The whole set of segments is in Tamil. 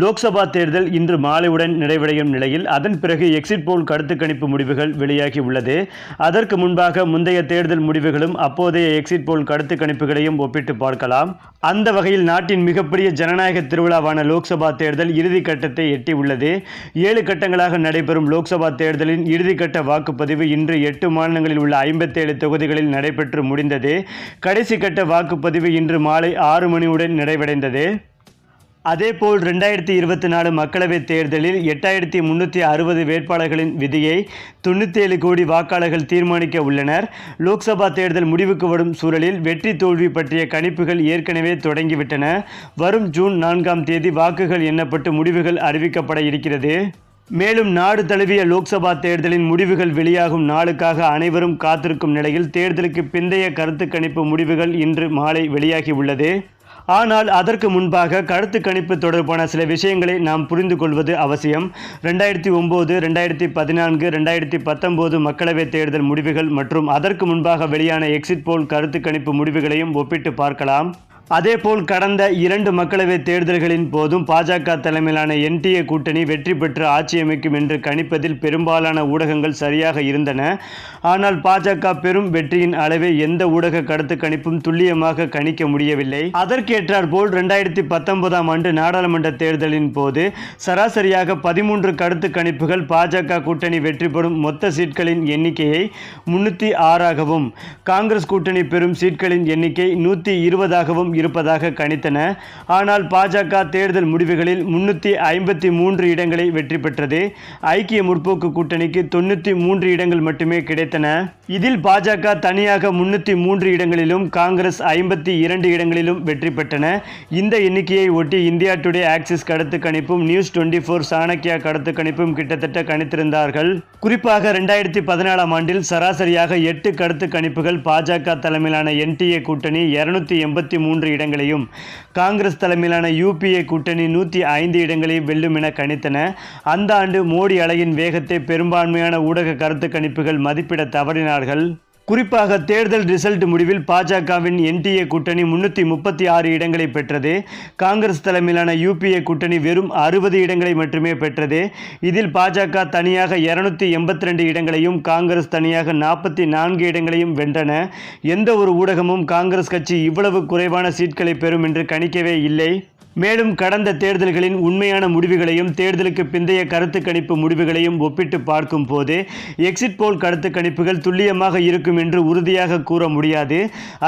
லோக்சபா தேர்தல் இன்று மாலையுடன் நிறைவடையும் நிலையில் அதன் பிறகு எக்ஸிட் போல் கருத்து கணிப்பு முடிவுகள் வெளியாகி உள்ளது. அதற்கு முன்பாக முந்தைய தேர்தல் முடிவுகளும் அப்போதைய எக்ஸிட் போல் கருத்து கணிப்புகளையும் ஒப்பிட்டு பார்க்கலாம். அந்த வகையில் நாட்டின் மிகப்பெரிய ஜனநாயக திருவிழாவான லோக்சபா தேர்தல் இறுதி கட்டத்தை எட்டியுள்ளது ஏழு கட்டங்களாக நடைபெறும் லோக்சபா தேர்தலின் இறுதிக்கட்ட வாக்குப்பதிவு இன்று எட்டு மாநிலங்களில் உள்ள ஐம்பத்தேழு தொகுதிகளில் நடைபெற்று முடிந்தது. கடைசி கட்ட வாக்குப்பதிவு இன்று மாலை ஆறு மணியுடன் நிறைவடைந்தது. அதேபோல் ரெண்டாயிரத்தி இருபத்தி நாலு மக்களவைத் தேர்தலில் எட்டாயிரத்தி முன்னூற்றி அறுபது வேட்பாளர்களின் விதியை தொண்ணூற்றேழு கோடி வாக்காளர்கள் தீர்மானிக்க உள்ளனர். லோக்சபா தேர்தல் முடிவுக்கு வரும் சூழலில் வெற்றி தோல்வி பற்றிய கணிப்புகள் ஏற்கனவே தொடங்கிவிட்டன. வரும் ஜூன் நான்காம் தேதி வாக்குகள் எண்ணப்பட்டு முடிவுகள் அறிவிக்கப்பட இருக்கிறது. மேலும் நாடு தழுவிய லோக்சபா தேர்தலின் முடிவுகள் வெளியாகும் நாளுக்காக அனைவரும் காத்திருக்கும் நிலையில் தேர்தலுக்கு பிந்தைய கருத்து கணிப்பு முடிவுகள் இன்று மாலை வெளியாகி உள்ளது. ஆனால் அதற்கு முன்பாக கருத்து கணிப்பு தொடர்பான சில விஷயங்களை நாம் புரிந்து கொள்வது அவசியம். ரெண்டாயிரத்தி ஒம்பது ரெண்டாயிரத்தி பதினான்கு ரெண்டாயிரத்தி பத்தொம்போது மக்களவைத் தேர்தல் முடிவுகள் மற்றும் அதற்கு முன்பாக வெளியான எக்ஸிட் போல் கருத்து கணிப்பு முடிவுகளையும் ஒப்பிட்டு பார்க்கலாம். அதேபோல் கடந்த இரண்டு மக்களவைத் தேர்தல்களின் போதும் பாஜக தலைமையிலான என்டிஏ கூட்டணி வெற்றி பெற்று ஆட்சி அமைக்கும் என்று கணிப்பதில் பெரும்பாலான ஊடகங்கள் சரியாக இருந்தன. ஆனால் பாஜக பெரும் வெற்றியின் அளவை எந்த ஊடக கருத்து கணிப்பும் துல்லியமாக கணிக்க முடியவில்லை. அதற்கேற்றால் போல் ரெண்டாயிரத்தி பத்தொன்பதாம் ஆண்டு நாடாளுமன்ற தேர்தலின் போது சராசரியாக பதிமூன்று கருத்து கணிப்புகள் பாஜக கூட்டணி வெற்றி பெறும் மொத்த சீட்களின் எண்ணிக்கையை முன்னூற்றி ஆறாகவும் காங்கிரஸ் கூட்டணி பெறும் சீட்களின் எண்ணிக்கை நூற்றி இருபதாகவும் இருப்பதாக கணித்தன. ஆனால் பாஜக தேர்தல் முடிவுகளில் முன்னூற்றி ஐம்பத்தி மூன்று இடங்களை வெற்றி பெற்றது. ஐக்கிய முற்போக்கு கூட்டணிக்கு தொண்ணூற்றி மூன்று இடங்கள் மட்டுமே கிடைத்தன. இதில் பாஜக தனியாக முன்னூற்றி மூன்று இடங்களிலும் காங்கிரஸ் ஐம்பத்தி இரண்டு இடங்களிலும் வெற்றி பெற்றன. இந்த எண்ணிக்கையை ஒட்டி இந்தியா டுடே ஆக்சிஸ் கடத்து கணிப்பும் நியூஸ் டுவெண்ட்டி ஃபோர் சாணக்கியா கடத்து கணிப்பும் கிட்டத்தட்ட கணித்திருந்தார்கள். குறிப்பாக ரெண்டாயிரத்தி பதினாலாம் ஆண்டில் சராசரியாக எட்டு கருத்து கணிப்புகள் பாஜக தலைமையிலான என்டிஏ கூட்டணி இருநூத்தி எண்பத்தி மூன்று இடங்களையும் காங்கிரஸ் தலைமையிலான யூபிஏ கூட்டணி நூற்றி ஐந்து இடங்களையும் வெல்லும் என கணித்தன. அந்த ஆண்டு மோடி அலையின் வேகத்தை பெரும்பான்மையான ஊடக கருத்து கணிப்புகள் மதிப்பிட தவறினார்கள். குறிப்பாக தேர்தல் ரிசல்ட் முடிவில் பாஜகவின் என்டிஏ கூட்டணி முன்னூற்றி முப்பத்தி ஆறு இடங்களை பெற்றது. காங்கிரஸ் தலைமையிலான யூபிஏ கூட்டணி வெறும் அறுபது இடங்களை மட்டுமே பெற்றது. இதில் பாஜக தனியாக இருநூத்தி எண்பத்தி ரெண்டு இடங்களையும் காங்கிரஸ் தனியாக நாற்பத்தி நான்கு இடங்களையும் வென்றன. எந்த ஒரு ஊடகமும் காங்கிரஸ் கட்சி இவ்வளவு குறைவான சீட்களை பெறும் என்று கணிக்கவே இல்லை. மேலும் கடந்த தேர்தல்களின் உண்மையான முடிவுகளையும் தேர்தலுக்கு பிந்தைய கருத்து கணிப்பு முடிவுகளையும் ஒப்பிட்டு பார்க்கும் போது எக்ஸிட் போல் கருத்து கணிப்புகள் துல்லியமாக இருக்கும் என்று உறுதியாக கூற முடியாது.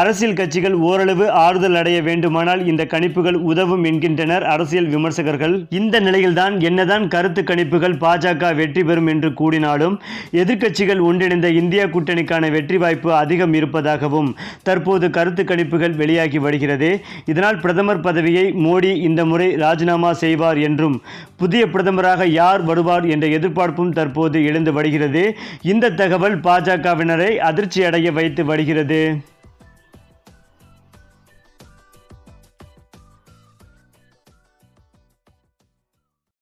அரசியல் கட்சிகள் ஓரளவு ஆறுதல் அடைய வேண்டுமானால் இந்த கணிப்புகள் உதவும் என்கின்றனர் அரசியல் விமர்சகர்கள். இந்த நிலையில்தான் என்னதான் கருத்து கணிப்புகள் பாஜக வெற்றி பெறும் என்று கூறினாலும் எதிர்க்கட்சிகள் ஒன்றிணைந்த இந்தியா கூட்டணிக்கான வெற்றி வாய்ப்பு அதிகம் இருப்பதாகவும் தற்போது கருத்து கணிப்புகள் வெளியாகி வருகிறது. இதனால் பிரதமர் பதவியை மோடி இந்த முறை ராஜினாமா செய்வார் என்றும் புதிய பிரதமராக யார் வருவார் என்ற எதிர்பார்ப்பும் தற்போது எழுந்து வருகிறது. இந்த தகவல் பாஜகவினரை அதிர்ச்சி அடைய வைத்து வருகிறது.